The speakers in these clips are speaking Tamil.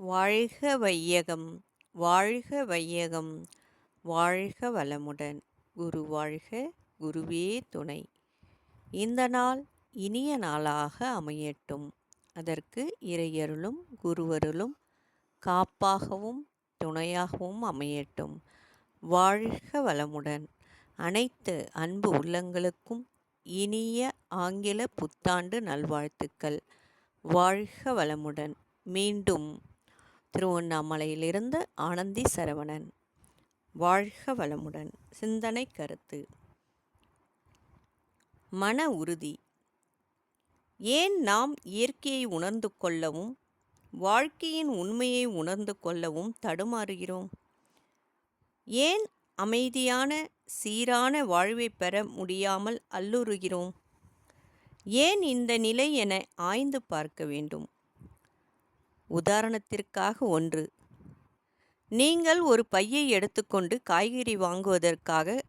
வாழ்க வையகம் வாழ்க வையகம் வாழ்க வளமுடன். குரு வாழ்க குருவே துணை. இந்த நாள் இனிய நாளாக அமையட்டும். அதற்கு இறையருளும் குருவருளும் காப்பாகவும் துணையாகவும் அமையட்டும். வாழ்க வளமுடன். அனைத்து அன்பு உள்ளங்களுக்கும் இனிய ஆங்கில புத்தாண்டு நல்வாழ்த்துக்கள். வாழ்க வளமுடன். மீண்டும் திருவண்ணாமலையிலிருந்து ஆனந்தி சரவணன். வாழ்க வளமுடன். சிந்தனை கருத்து. மன உறுதி. ஏன் நாம் இயற்கையை உணர்ந்து கொள்ளவும் வாழ்க்கையின் உண்மையை உணர்ந்து கொள்ளவும் தடுமாறுகிறோம்? ஏன் அமைதியான சீரான வாழ்வை பெற முடியாமல் அல்லுறுகிறோம்? ஏன் இந்த நிலை என ஆய்ந்து பார்க்க வேண்டும்? உதாரணத்திற்காக ஒன்று. நீங்கள் ஒரு பையை எடுத்துக்கொண்டு காய்கறி வாங்குவதற்காக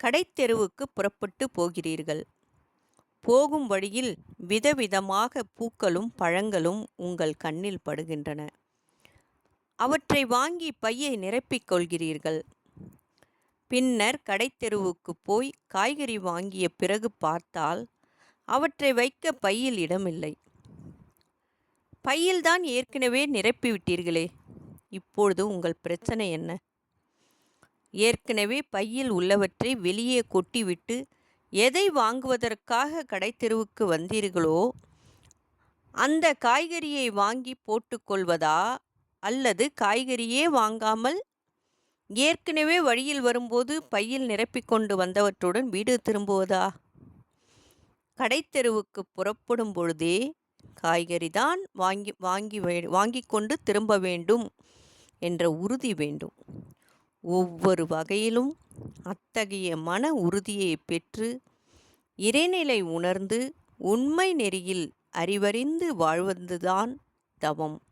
கடைத்தெருவுக்கு புறப்பட்டு போகிறீர்கள். போகும் வழியில் விதவிதமாக பூக்களும் பழங்களும் உங்கள் கண்ணில் படுகின்றன. அவற்றை வாங்கி பையை நிரப்பிக் கொள்கிறீர்கள். பின்னர் கடைத்தெருவுக்கு போய் காய்கறி வாங்கிய பிறகு பார்த்தால் அவற்றை வைக்க பையில் இடமில்லை. பையில்தான் ஏற்கனவே நிரப்பிவிட்டீர்களே. இப்பொழுது உங்கள் பிரச்சனை என்ன? ஏற்கனவே பையில் உள்ளவற்றை வெளியே கொட்டிவிட்டு எதை வாங்குவதற்காக கடைத்தெருவுக்கு வந்தீர்களோ அந்த காய்கறியை வாங்கி போட்டுக்கொள்வதா அல்லது காய்கறியே வாங்காமல் ஏற்கனவே வழியில் வரும்போது பையில் நிரப்பிக்கொண்டு வந்தவற்றுடன் வீடு திரும்புவதா? கடைத்தெருவுக்கு புறப்படும் பொழுதே காய்கறி தான் வாங்கி வாங்கி வாங்கி கொண்டு திரும்ப வேண்டும் என்ற உறுதி வேண்டும். ஒவ்வொரு வகையிலும் அத்தகைய மன உறுதியை பெற்று இறைநிலை உணர்ந்து உண்மை நெறியில் அறிவறிந்து வாழ்வதுதான் தவம்.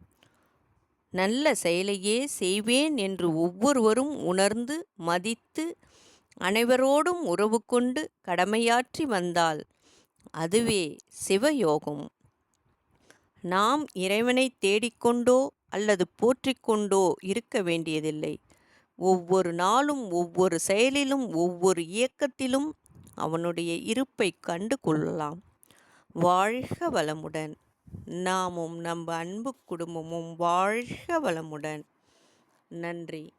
நல்ல செயலையே செய்வேன் என்று ஒவ்வொருவரும் உணர்ந்து மதித்து அனைவரோடும் உறவு கொண்டு கடமையாற்றி வந்தால் அதுவே சிவயோகம். நாம் இறைவனை தேடிக்கொண்டோ அல்லது போற்றிக்கொண்டோ இருக்க வேண்டியதில்லை. ஒவ்வொரு நாளும் ஒவ்வொரு செயலிலும் ஒவ்வொரு இயக்கத்திலும் அவனுடைய இருப்பை கண்டு கொள்ளலாம் வாழ்க வளமுடன். நாமும் நம் அன்பு குடும்பமும் வாழ்க வளமுடன். நன்றி.